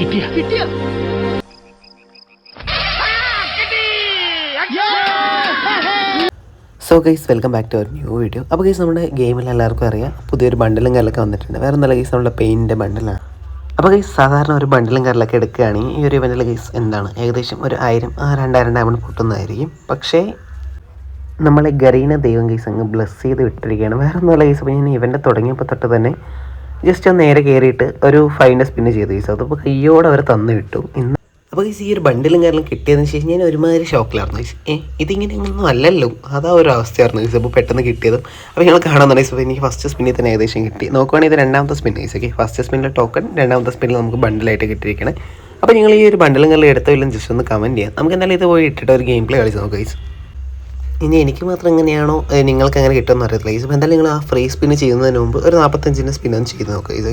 കിട്ടിയ? കിട്ടിയ. So guys welcome back to our new video അപ്പോൾ ഗൈസ് നമ്മുടെ ഗെയിമിൽ എല്ലാവർക്കും അറിയാം. പുതിയൊരു ബണ്ടിലും കാര്യമൊക്കെ വന്നിട്ടുണ്ട്. വേറെ നല്ല ഗൈസ് നമ്മുടെ പെയിന്റിന്റെ ബണ്ടിലാണ് അപ്പോൾ ഗൈസ് സാധാരണ ഒരു ബണ്ടിലും കാര്യമൊക്കെ എടുക്കുകയാണെങ്കിൽ ഈ ഒരു ഇവന്റിൽ ഗൈസ് എന്താണ്? ഏകദേശം ഒരു ആയിരം ആ രണ്ടായിരം ഡയമണ്ട് പൊട്ടുന്നതായിരിക്കും. പക്ഷേ നമ്മളെ ഗരീന ദൈവം ഗൈസ് അങ്ങ് ബ്ലസ് ചെയ്ത് വിട്ടിരിക്കുകയാണ്. വേറെ ഒന്നുമല്ല ഗൈസ് അപ്പോൾ ഞാൻ ഇവന്റ് തുടങ്ങിയപ്പോൾ തൊട്ട് തന്നെ ജസ്റ്റ് ഒന്ന് നേരെ കയറിയിട്ട് ഒരു ഫൈന്റെ സ്പിന്ന് ചെയ്തു. ഗൈസ് അതപ്പോൾ കയ്യോടെ അവർ തന്നു വിട്ടു. ഇന്ന് അപ്പോൾ ഈ ഒരു ബണ്ടിലും കാരണം കിട്ടിയതിന് ശേഷം ഞാൻ ഒരുമാതിരി ഷോക്കിലായിരുന്നു ഗൈസ് ഇതിങ്ങനെ ഒന്നും അല്ലല്ലോ. അതാ ഒരു അവസ്ഥയായിരുന്നു. ഗൈസ് അപ്പോൾ പെട്ടെന്ന് കിട്ടിയതും. അപ്പോൾ ഞങ്ങൾ കാണാൻ ഗൈസ് അപ്പോൾ എനിക്ക് ഫസ്റ്റ് സ്പിന്നിൽ തന്നെ ഏകദേശം കിട്ടി. നോക്കുവാണെങ്കിൽ ഇത് രണ്ടാമത്തെ സ്പിൻ ഗൈസ് ഓക്കെ ഫസ്റ്റ് സ്പിന്നിലെ ടോക്കൺ രണ്ടാമത്തെ സ്പിന്നിൽ നമുക്ക് ബണ്ടിലായിട്ട് കിട്ടിയിരിക്കണേ. അപ്പോൾ നിങ്ങൾ ഈ ഒരു ബണ്ടിലും കളി എടുത്തോ ഇല്ലെന്ന് ജസ്റ്റ് ഒന്ന് കമന്റ് ചെയ്യാം. നമുക്ക് എന്തായാലും ഇത് പോയി ഇട്ടിട്ട് ഒരു ഗെയിം പ്ലേ കളിച്ച് നോക്കാം ഗൈസ് ഇനി എനിക്ക് മാത്രം എങ്ങനെയാണോ നിങ്ങൾക്ക് അങ്ങനെ കിട്ടുമെന്ന് അറിയത്തില്ല. സമയം എന്തായാലും നിങ്ങൾ ആ ഫ്രീ സ്പിന്ന് ചെയ്യുന്നതിന് മുമ്പ് ഒരു നാൽപ്പത്തഞ്ചിന്റെ സ്പിന്നൊന്ന് ചെയ്ത് നോക്കുക ഇത്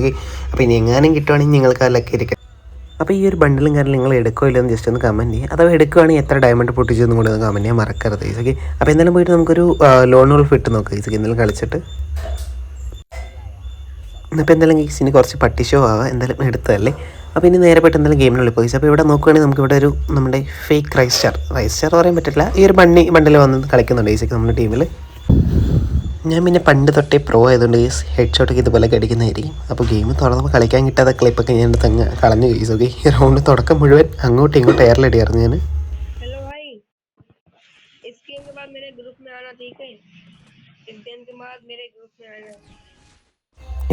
അപ്പോൾ ഇനി എങ്ങാനും കിട്ടുവാണെങ്കിൽ നിങ്ങൾക്ക് ആ ലക്ക് ഇരിക്കാം അപ്പോൾ ഈ ഒരു ബണ്ടിലും കാര്യം നിങ്ങൾ എടുക്കോ ഇല്ലെന്ന് ജസ്റ്റ് ഒന്ന് കമന്റ് ചെയ്യുക. അഥവാ എടുക്കുകയാണെങ്കിൽ എത്ര ഡയമണ്ട് പൊട്ടിച്ചെന്നും കൂടി ഒന്ന് കമന്റ് ചെയ്യാൻ മറക്കരുത്. ഓക്കെ അപ്പോൾ എന്തായാലും പോയിട്ട് നമുക്കൊരു ലോൺ ഉൾഫ് ഇട്ട് നോക്കാം. ഗൈസ് എന്തെങ്കിലും കളിച്ചിട്ട്. അപ്പോൾ എന്തായാലും ഇനി കുറച്ച് പട്ടിഷോ ആവാം. എന്തായാലും എടുത്തതല്ലേ? അപ്പോൾ ഇനി നേരെ പോയിട്ട് എന്തായാലും ഗെയിമിനുള്ളിൽ പോയി അപ്പോൾ ഇവിടെ നോക്കുകയാണെങ്കിൽ നമുക്ക് ഇവിടെ ഒരു നമ്മുടെ ഫേക്ക് റൈസ്റ്റർ റൈസ്റ്റർ പറയാൻ പറ്റില്ല ഈ ഒരു ബണ്ണി ബണ്ടിൽ വന്ന് കളിക്കുന്നുണ്ട് ഗൈസ് നമ്മുടെ ടീമിൽ ഞാൻ പിന്നെ പണ്ട് തൊട്ടേ പ്രോ ആയതുകൊണ്ട് ഈ ഹെഡ് ഷോട്ടൊക്കെ ഇതുപോലെ അടിക്കുന്നതായിരിക്കും അപ്പോൾ ഗെയിം തുറന്നപ്പോൾ കളിക്കാൻ കിട്ടാത്ത ക്ലിപ്പൊക്കെ ഞാൻ എടുത്ത് അങ്ങ് കളഞ്ഞു ഗൈസ് ഓക്കെ ഈ റൗണ്ട് തുടക്കം മുഴുവൻ അങ്ങോട്ടും ഇങ്ങോട്ടും എയറിലടിയായിരുന്നു ഞാൻ हेलो भाई इस गेम के बाद मेरे ग्रुप में आना ठीक है इस गेम के बाद मेरे ग्रुप में आना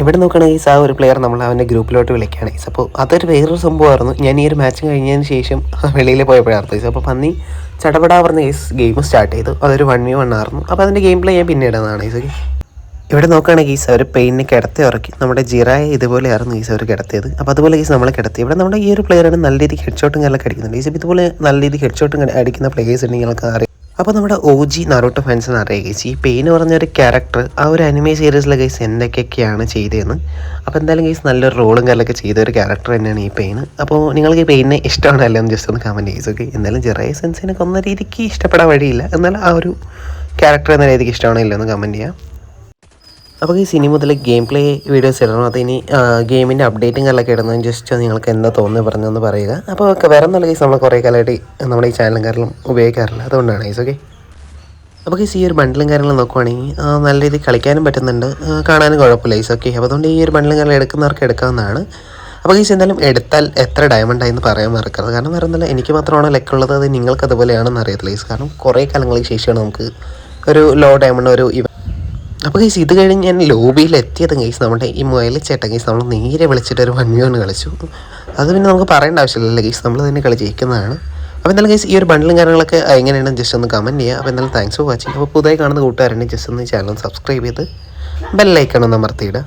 ഇവിടെ നോക്കുകയാണെങ്കിൽ ആ ഒരു പ്ലെയർ നമ്മൾ അവന്റെ ഗ്രൂപ്പിലോട്ട് വിളിക്കുകയാണ്. ഗൈസ് അപ്പോൾ അതൊരു വേറൊരു സംഭവമായിരുന്നു. ഞാൻ ഈ ഒരു മാച്ച് കഴിഞ്ഞതിന് ശേഷം വെളിയിൽ പോയപ്പോഴായിരുന്നു ഗൈസ് അപ്പോൾ പന്നി ചടപടാ പറഞ്ഞ ഗൈസ് ഗെയിം സ്റ്റാർട്ട് ചെയ്തു. അതൊരു വൺ വി വൺ ആയിരുന്നു. അപ്പോൾ അതിന്റെ ഗെയിം പ്ലേ ഞാൻ പിന്നെ ഇടുന്നതാണ് ഗൈസ് ഇവിടെ നോക്കുകയാണെങ്കിൽ ഈസ് അവർ പെയിനെ കിടത്തി ഉറക്കി. നമ്മുടെ ജിറായ ഇതുപോലെ ആയിരുന്നു ഈസ് അവർ കിടത്തിയത്. അപ്പോൾ അതുപോലെ ഈസ് നമ്മളെ കിടത്തി. ഇവിടെ നമ്മുടെ ഈ ഒരു പ്ലെയറാണ് നല്ല രീതിക്ക് ഹെഡ് ഷോട്ടും കാര്യങ്ങളൊക്കെ അടിക്കുന്നുണ്ട്. ഈസ് ഇതുപോലെ നല്ല രീതിക്ക് ഹെഡ് ഷോട്ടും അടിക്കുന്ന പ്ലേയേഴ്സ് ഉണ്ടെങ്കിൽ നിങ്ങൾക്ക് അറിയാം. അപ്പോൾ നമ്മുടെ ഒ ജി നറോട്ടോ ഫാൻസിന് അറിയാം ഗൈസ് ഈ പെയിൻ പറഞ്ഞ ഒരു ക്യാരക്ടർ ആ ഒരു അനിമേ സീരീസിലെ ഗൈസ് എന്തൊക്കെയൊക്കെയാണ് ചെയ്തതെന്ന്. അപ്പോൾ എന്തായാലും ഗൈസ് നല്ലൊരു റോളും കാര്യമൊക്കെ ചെയ്ത ഒരു ക്യാരക്ടർ തന്നെയാണ് ഈ പെയിൻ അപ്പോൾ നിങ്ങൾക്ക് ഈ പെയിനെ ഇഷ്ടമാണല്ലോ എന്ന് ജസ്റ്റ് ഒന്ന് കമന്റ് ചെയ്ത് ഓക്കെ എന്തായാലും ചെറിയ സെൻസിനെ കൊന്ന രീതിക്ക് ഇഷ്ടപ്പെടാൻ വഴിയില്ല. എന്നാൽ ആ ഒരു ക്യാരക്ടർ എന്ന രീതിക്ക് ഇഷ്ടമാണല്ലോ എന്ന് കമന്റ് ചെയ്യാം. അപ്പോൾ ഈ സിനിമ മുതൽ ഗെയിം പ്ലേ വീഡിയോസ് ഇടണം. അത് ഇനി ഗെയിമിന്റെ അപ്ഡേറ്റും കാര്യങ്ങളൊക്കെ ഇടുന്നത് ജസ്റ്റ് നിങ്ങൾക്ക് എന്താ തോന്നുന്നത് പറഞ്ഞൊന്ന് പറയുക. അപ്പോൾ വേറെ നല്ല കേസ് നമ്മൾ കുറേ കാലമായിട്ട് നമ്മുടെ ഈ ചാനലും കാര്യങ്ങളും ഉപയോഗിക്കാറില്ല. അതുകൊണ്ടാണ് കേസ് ഓക്കെ അപ്പോൾ ഈ ഒരു ബണ്ടിലും കാര്യങ്ങളും നോക്കുവാണെങ്കിൽ നല്ല രീതിയിൽ കളിക്കാനും പറ്റുന്നുണ്ട്. കാണാനും കുഴപ്പമില്ല ഈസ് ഓക്കെ അപ്പോൾ അതുകൊണ്ട് ഈ ഒരു ബണ്ടിലും കാര്യം എടുക്കുന്നവർക്ക് എടുക്കാവുന്നതാണ്. അപ്പോൾ ഈസ് എന്തായാലും എടുത്താൽ എത്ര ഡയമണ്ട് ആയെന്ന് പറയാൻ മറക്കരുത്. കാരണം വേറെ എനിക്ക് മാത്രമാണ് ലക്കുള്ളത് അത് നിങ്ങൾക്ക് അതുപോലെയാണെന്ന് അറിയത്തില്ല ഈസ് കാരണം കുറേ കാലങ്ങൾക്ക് ശേഷമാണ് നമുക്ക് ഒരു ലോ ഡയമണ്ട് ഒരു ഇവ അപ്പോൾ ഗൈസ് ഇത് കഴിഞ്ഞ് ഞാൻ ലോബിയിൽ എത്തിയത് ഗൈസ് നമ്മുടെ ഈ മുയലിച്ചേട്ടൻ ഗൈസ് നമ്മൾ നേരെ വിളിച്ചിട്ട് ഒരു വൺ ഒന്ന് കളിച്ചു. അത് പിന്നെ നമുക്ക് പറയേണ്ട ആവശ്യമില്ലല്ലോ ഗൈസ് നമ്മൾ തന്നെ കളി ജയിക്കുന്നതാണ്. അപ്പോൾ എന്തായാലും ഗൈസ് ഈ ഒരു ബണ്ടിലും കാര്യങ്ങളൊക്കെ എങ്ങനെയാണ്? ജസ്റ്റ് ഒന്ന് കമന്റ് ചെയ്യുക. അപ്പോൾ എന്തായാലും താങ്ക്സ് ഫോർ വാച്ചിങ് അപ്പോൾ പുതിയ കാണുന്ന കൂട്ടുകാരുണ്ടെങ്കിൽ ജസ്റ്റ് ഒന്ന് ചാനൽ സബ്സ്ക്രൈബ് ചെയ്ത് ബെല്ലൈക്കണം ഒന്ന് അമർത്തിയിടുക.